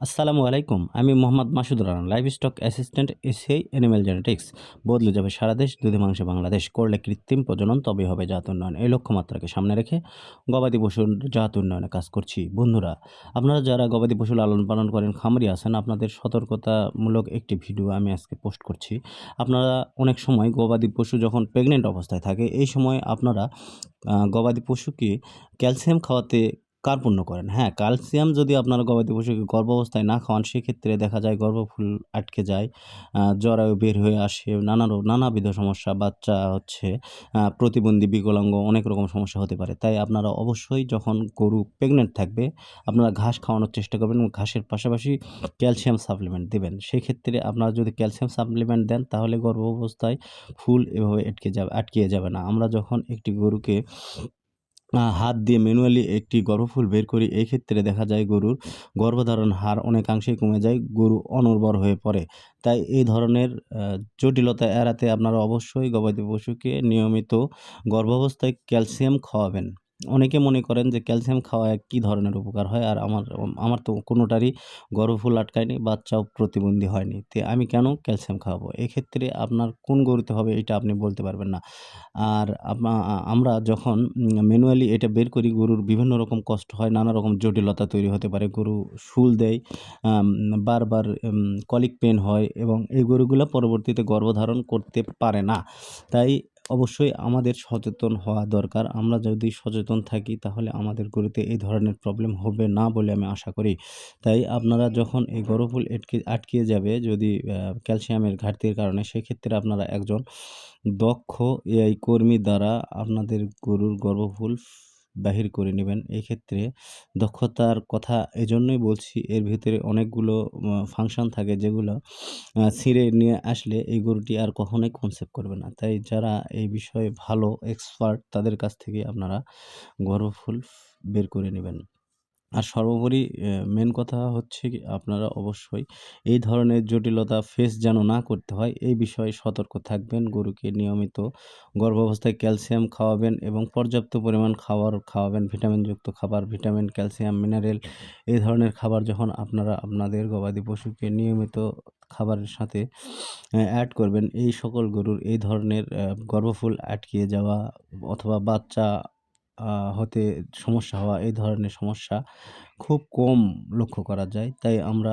আসসালামু আলাইকুম, আমি Mohammad Masudur Rahman live stock assistant ACI animal genetics. বদলে যাবে সারা দেশ, দুধে মাংসে বাংলাদেশ। করলে কৃত্রিম প্রজনন তবে হবে জাত উন্নয়ন। এই লক্ষ্যমাত্রাকে সামনে রেখে গবাদি পশুর জাত উন্নয়নে কাজ করছি। বন্ধুরা, আপনারা যারা গবাদি পশু লালন পালন করেন, খামারি আছেন, আপনাদের সতর্কতামূলক একটি ভিডিও আমি আজকে পোস্ট করছি। আপনারা অনেক সময় গবাদি পশু যখন প্রেগনেন্ট অবস্থায় থাকে, এই সময় আপনারা গবাদি পশুকে ক্যালসিয়াম খাওয়াতে কার্পণ্য করেন। হ্যাঁ ক্যালসিয়াম যদি আপনারা গবাদি পশুকে গর্ভাবস্থায় না খাওয়ান, সেক্ষেত্রে দেখা যায় গর্ভফুল আটকে যায় জরায়ু বের হয়ে আসে, নানা নানাবিধ সমস্যা, বাচ্চা হচ্ছে প্রতিবন্ধী, বিকলাঙ্গ, অনেক রকম সমস্যা হতে পারে। তাই আপনারা অবশ্যই যখন গরু প্রেগনেন্ট থাকবে, আপনারা ঘাস খাওয়ানোর চেষ্টা করবেন এবং ঘাসের পাশাপাশি ক্যালসিয়াম সাপ্লিমেন্ট দেবেন। সেক্ষেত্রে আপনারা যদি ক্যালসিয়াম সাপ্লিমেন্ট দেন, তাহলে গর্ভাবস্থায় ফুল এভাবে আটকে যাবে, আটকিয়ে যাবে না। আমরা যখন একটি গরুকে হাত দিয়ে ম্যানুয়ালি একটি গর্ভফুল বের করি, এই ক্ষেত্রে দেখা যায় গরুর গর্ভধারণ হার অনেকাংশেই কমে যায়, গরু অনুর্বর হয়ে পড়ে। তাই এই ধরনের জটিলতা এড়াতে আপনারা অবশ্যই গবাদি পশুকে নিয়মিত গর্ভাবস্থায় ক্যালসিয়াম খাওয়াবেন। অনেকে মনে করেন যে ক্যালসিয়াম খাওয়ায় কী ধরনের উপকার হয়? আর আমার আমার তো কোনোটারই গর্ভফুল আটকায়নি বাচ্চাও প্রতিবন্ধী হয়নি। তে আমি কেন ক্যালসিয়াম খাওয়াবো? এক্ষেত্রে আপনার কোন গরুতে হবে এটা আপনি বলতে পারবেন না। আর আমরা যখন ম্যানুয়ালি এটা বের করি, গরুর বিভিন্ন রকম কষ্ট হয়, নানা রকম জটিলতা তৈরি হতে পারে। গরু শুল দেয় বারবার কলিক পেন হয় এবং এই গরুগুলো পরবর্তীতে গর্ভধারণ করতে পারে না। তাই অবশ্যই আমাদের সচেতন হওয়া দরকার। আমরা যদি সচেতন থাকি, তাহলে আমাদের গরুতে এই ধরনের প্রবলেম হবে না বলে আমি আশা করি। তাই আপনারা যখন এই গর্ভফুল আটকে আটকিয়ে যাবে যদি ক্যালসিয়ামের ঘাটতির কারণে, সেক্ষেত্রে আপনারা একজন দক্ষ এআই কর্মী দ্বারা আপনাদের গরুর গর্ভফুল বাহির করে নেবেন। এই ক্ষেত্রে দক্ষতার কথা এজন্যই বলছি, এর ভিতরে অনেকগুলো ফাংশন থাকে যেগুলো ছিঁড়ে নিয়ে আসলে এই গরুটি আর কখনোই কনসেপ্ট করবে না। তাই যারা এই বিষয়ে ভালো এক্সপার্ট তাদের কাছ থেকে আপনারা গর্বফুল বের করে নেবেন। আর সর্বোপরি মেন কথা হচ্ছে কি, আপনারা অবশ্যই এই ধরনের জটিলতা ফেস যেন না করতে হয়, এই বিষয়ে সতর্ক থাকবেন। গরুকে নিয়মিত গর্ভাবস্থায় ক্যালসিয়াম খাওয়াবেন এবং পর্যাপ্ত পরিমাণ খাবার খাওয়াবেন ভিটামিনযুক্ত খাবার ভিটামিন ক্যালসিয়াম মিনারেল এই ধরনের খাবার যখন আপনারা আপনাদের গবাদি পশুকে নিয়মিত খাবারের সাথে অ্যাড করবেন, এই সকল গরুর এই ধরনের গর্ভফুল আটকিয়ে যাওয়া অথবা বাচ্চা হতে সমস্যা হওয়া এই ধরনের সমস্যা খুব কম লক্ষ্য করা যায়। তাই আমরা